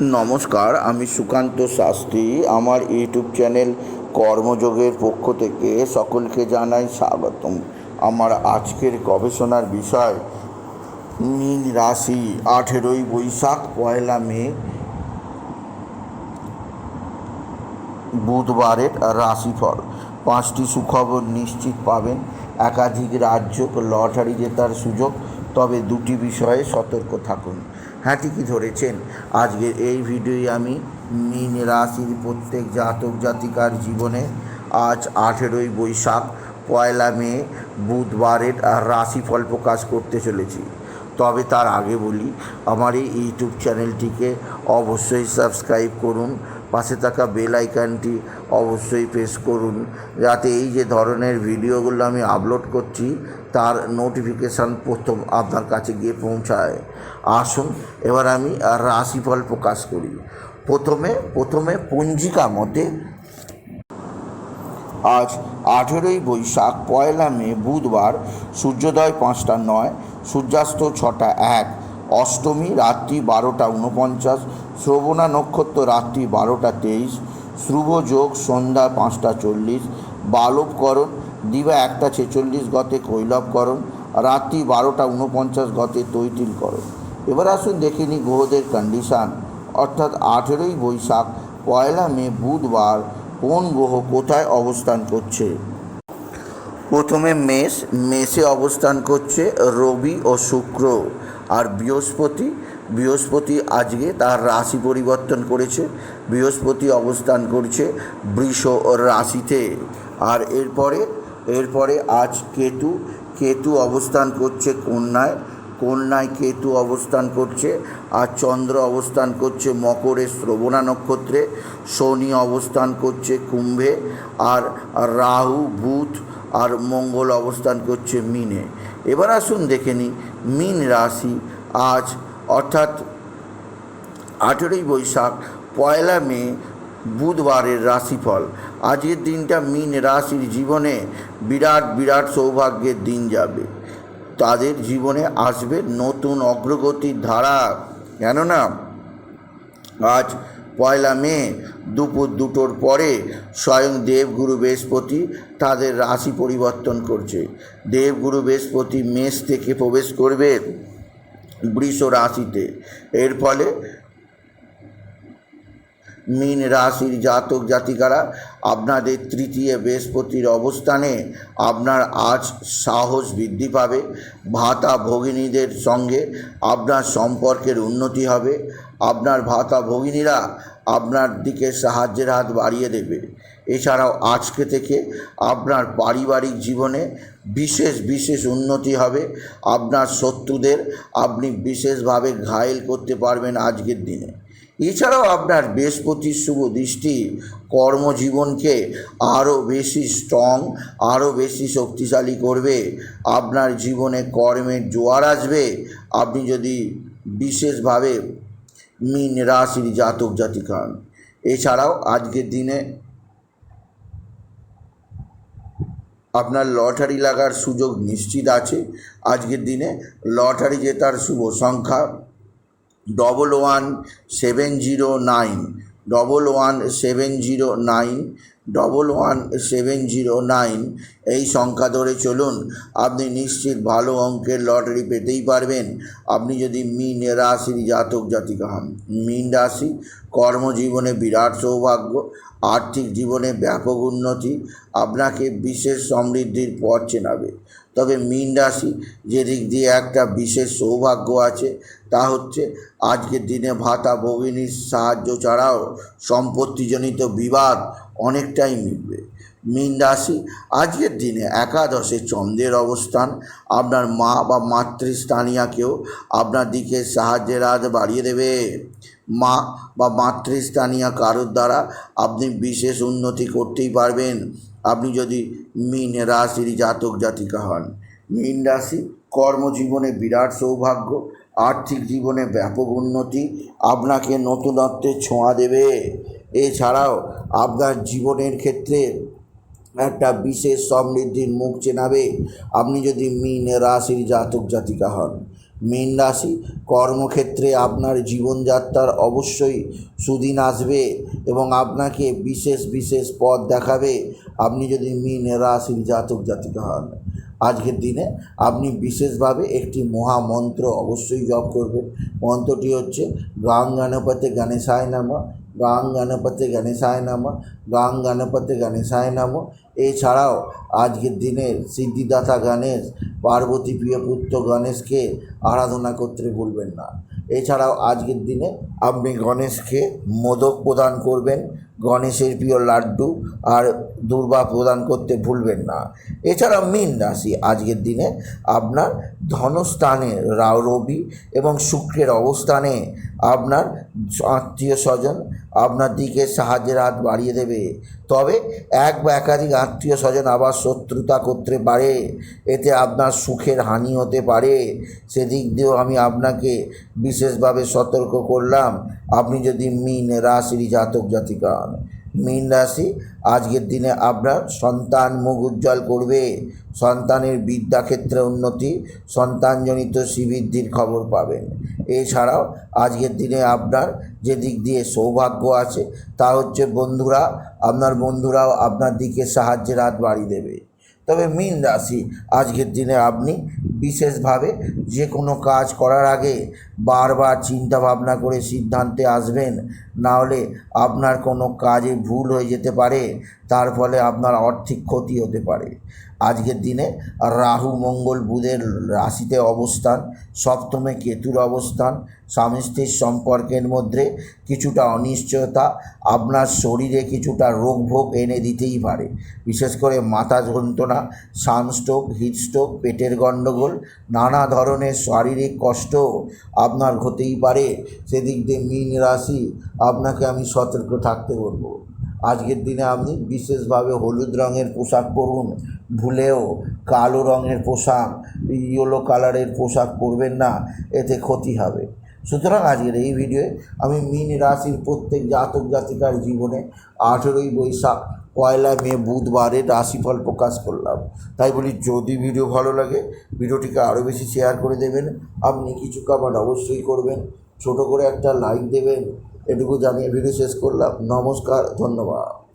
নমস্কার, আমি সুকান্ত শাস্ত্রী। আমার ইউটিউব চ্যানেল কর্মযোগের পক্ষ থেকে সকলকে জানাই স্বাগতম। আমার আজকের গবেষণার বিষয়, মীন রাশি, আঠেরোই বৈশাখ, পয়লা মে, বুধবারের রাশিফল। পাঁচটি সুখবর নিশ্চিত পাবেন। একাধিক রাজ্য লটারি জেতার সুযোগ তবে দুটি বিষয়ে সতর্ক থাকুন। হ্যাঁ ঠিকই ধরেছেন। আজকের এই ভিডিওই আমি মীন রাশির প্রত্যেক জাতক জাতিকার জীবনে আজ আঠেরোই বৈশাখ, পয়লা মে, বুধবারের রাশিফল প্রকাশ করতে চলেছি। তবে তার আগে বলি, আমার এই ইউটিউব চ্যানেলটিকে অবশ্যই সাবস্ক্রাইব করুন পাশে থাকা বেল আইকনটি অবশ্যই প্রেস করুন। যাতে এই যে ধরনের ভিডিওগুলো আমি আপলোড করছি, তার নোটিফিকেশান প্রথম আপনার কাছে গিয়ে পৌঁছায়। আসুন, এবার আমি রাশিফল প্রকাশ করি। প্রথমে প্রথমে পঞ্জিকা মতে আজ আঠেরোই বৈশাখ, পয়লা মে, বুধবার, সূর্যোদয় পাঁচটা নয়, সূর্যাস্ত ছটা এক, অষ্টমী রাত্রি বারোটা উনপঞ্চাশ শ্রবণা নক্ষত্র রাত্রি বারোটা তেইশ শ্রুভ যোগ সন্ধ্যা পাঁচটা চল্লিশ বালবকরণ দিবা একটা ছেচল্লিশ গতে কৈলবকরণ রাত্রি বারোটা উনপঞ্চাশ গতে তৈতিলকরণ এবার আসুন দেখে নিই গ্রহদের কন্ডিশান অর্থাৎ আঠেরোই বৈশাখ, পয়লা মে, বুধবার, কোন গ্রহ কোথায় অবস্থান করছে? প্রথমে মেষ, মেষে অবস্থান করছে রবি ও শুক্র। আর বৃহস্পতি বৃহস্পতি আজকে তার রাশি পরিবর্তন করেছে, বৃহস্পতি অবস্থান করছে বৃষ রাশিতে। আর এরপরে এরপরে আজ কেতু কেতু অবস্থান করছে কন্যায় কন্যায় কেতু অবস্থান করছে, আর চন্দ্র অবস্থান করছে মকরে শ্রবণা নক্ষত্রে, শনি অবস্থান করছে কুম্ভে, আর রাহু, বুধ, আর মঙ্গল অবস্থান করছে মিনে। এবার আসুন দেখে নিই, মিন রাশি আজ অর্থাৎ আঠেরোই বৈশাখ, পয়লা মে, বুধবারের রাশিফল। আজকের দিনটা মিন রাশির জীবনে বিরাট বিরাট সৌভাগ্যের দিন যাবে। তাদের জীবনে আসবে নতুন অগ্রগতির ধারা। কেননা আজ পয়লা মে, দুপুর দুটোর পরে স্বয়ং দেবগুরু বৃহস্পতি তাদের রাশি পরিবর্তন করছে। দেবগুরু বৃহস্পতি মেষ থেকে প্রবেশ করবে। বৃষ রাশিতে। এর ফলে মীন রাশির জাতক জাতিকারা আপনাদের তৃতীয় বৃহস্পতির অবস্থানে আপনার আজ সাহস বৃদ্ধি পাবে। ভাতা ভগিনীদের সঙ্গে আপনার সম্পর্কের উন্নতি হবে। আপনার ভাতা ভগিনীরা আপনার দিকে সাহায্যের হাত বাড়িয়ে দেবে। এছাড়াও আজকে থেকে আপনার পারিবারিক জীবনে বিশেষ বিশেষ উন্নতি হবে। আপনার শত্রুদের আপনি বিশেষভাবে ঘায়েল করতে পারবেন আজকের দিনে। এছাড়াও আপনার বৃহস্পতির শুভ দৃষ্টি কর্মজীবনকে আরও বেশি স্ট্রং আরও বেশি শক্তিশালী করবে। আপনার জীবনে কর্মের জোয়ার আসবে। আপনি যদি বিশেষভাবে মীন রাশির জাতক জাতিকা হন এছাড়াও আজকের দিনে আপনার লটারি লাগার সুযোগ নিশ্চিত আছে। আজকের দিনে লটারি জেতার শুভ সংখ্যা double one seven zero nine double one seven zero nine double one seven zero nine এই সংখ্যা ধরে চলুন। আপনি নিশ্চিত ভালো অঙ্কের লটারি পেতেই পারবেন। আপনি যদি মিন রাশির জাতক জাতিকা হন, মিন রাশি কর্মজীবনে বিরাট সৌভাগ্য, আর্থিক জীবনে ব্যাপক উন্নতি, আপনাকে বিশেষ সমৃদ্ধির পথ চেনাবে। তবে মীন রাশি যেদিক দিয়ে একটা বিশেষ সৌভাগ্য আছে তা হচ্ছে, আজকের দিনে ভাতা ভগিনীর সাহায্য ছাড়াও সম্পত্তিজনিত বিবাদ অনেকটাই মিটবে। মীন রাশি, আজকের দিনে একাদশে চন্দ্রের অবস্থান, আপনার মা বা মাতৃস্থানীয়াকেও আপনার দিকে সাহায্যের হাত বাড়িয়ে দেবে। মা বা মাতৃস্থানীয় কারোর দ্বারা আপনি বিশেষ উন্নতি করতেই পারবেন। আপনি যদি মীন রাশির জাতক জাতিকা হন, মীন রাশি কর্মজীবনে বিরাট সৌভাগ্য আর্থিক জীবনে ব্যাপক উন্নতি আপনাকে নতুনত্বের ছোঁয়া দেবে। এছাড়াও আপনার জীবনের ক্ষেত্রে একটা বিশেষ সমৃদ্ধির মুখ চেনাবে। আপনি যদি মীন রাশির জাতক জাতিকা হন, মীন রাশি কর্মক্ষেত্রে আপনার জীবনযাত্রার অবশ্যই সুদিন আসবে এবং আপনাকে বিশেষ বিশেষ পথ দেখাবে। আপনি যদি মীন রাশির জাতক জাতিকা হন আজকের দিনে আপনি বিশেষভাবে একটি মহামন্ত্র অবশ্যই জপ করবেন। মন্ত্রটি হচ্ছে গাং গণপতি গণেশায় নাম, গাং গণপতি গণেশায় নাম, গাং গণপতি গণেশায় নাম। এছাড়াও আজকের দিনে সিদ্ধিদাতা গণেশ, পার্বতী প্রিয় পুত্র গণেশকে আরাধনা করতে ভুলবেন না। এছাড়াও আজকের দিনে আপনি গণেশকে মোদক প্রদান করবেন। গণেশের প্রিয় লাড্ডু আর দুর্বা প্রদান করতে ভুলবেন না। এছাড়া মীন রাশি আজকের দিনে আপনার ধনস্থানে রাও রবি এবং শুক্রের অবস্থানে আপনার আত্মীয় স্বজন আপনার দিকে সাহায্যের হাত বাড়িয়ে দেবে। তবে এক বা একাধিক আত্মীয় স্বজন আবার শত্রুতা করতে পারে, এতে আপনার সুখের হানি হতে পারে। সেদিক দিয়েও আমি আপনাকে বিশেষভাবে সতর্ক করলাম। আপনি যদি মিন রাশির জাতক জাতিকা মীন রাশি, আজকের দিনে আপনার সন্তান মুখ উজ্জ্বল করবে, সন্তানের বিদ্যাক্ষেত্রে উন্নতি, সন্তানজনিত শ্রীবৃদ্ধির খবর পাবেন। এছাড়াও আজকের দিনে আপনার যে দিক দিয়ে সৌভাগ্য আছে, তা হচ্ছে বন্ধুরা, আপনার বন্ধুরাও আপনার দিকে সাহায্যের হাত বাড়িয়ে দেবে। তবে মীন রাশি, আজকের দিনে আপনি বিশেষভাবে যে কোনো কাজ করার আগে বারবার চিন্তা ভাবনা করে সিদ্ধান্তে আসবেন। না হলে আপনার কোনো কাজে ভুল হয়ে যেতে পারে, তার ফলে আপনার আর্থিক ক্ষতি হতে পারে। আজকের দিনে রাহু, মঙ্গল, বুধের রাশিতে অবস্থান, সপ্তমে কেতুর অবস্থান, স্বামী স্ত্রীর সম্পর্কের মধ্যে কিছুটা অনিশ্চয়তা, আপনার শরীরে কিছুটা রোগ ভোগ এনে দিতেই পারে। বিশেষ করে মাথা যন্ত্রণা, সানস্ট্রোক, হিটস্ট্রোক, পেটের গণ্ডগোল নানা ধরনের শারীরিক কষ্ট আপনার হতেই পারে। সেদিক দিয়ে মীন রাশি, আপনাকে আমি সতর্ক থাকতে বলব। আজকের দিনে আপনি বিশেষভাবে হলুদ রঙের পোশাক পরুন, ভুলেও কালো রঙের পোশাক, ইয়েলো কালারের পোশাক পরবেন না, এতে ক্ষতি হবে। সুতরাং আজকের এই ভিডিওয়ে আমি মীন রাশির প্রত্যেক জাতক জাতিকার জীবনে আঠেরোই বৈশাখ পয়লা মে বুধবারে রাশিফল প্রকাশ করলাম। তাই বলি, যদি ভিডিও ভালো লাগে, ভিডিওটিকে আরও বেশি শেয়ার করে দেবেন। আপনি কিছু কামান অবশ্যই করবেন। ছোট করে একটা লাইক দেবেন। এটুকু জানিয়ে ভিডিও শেষ করলাম। নমস্কার, ধন্যবাদ।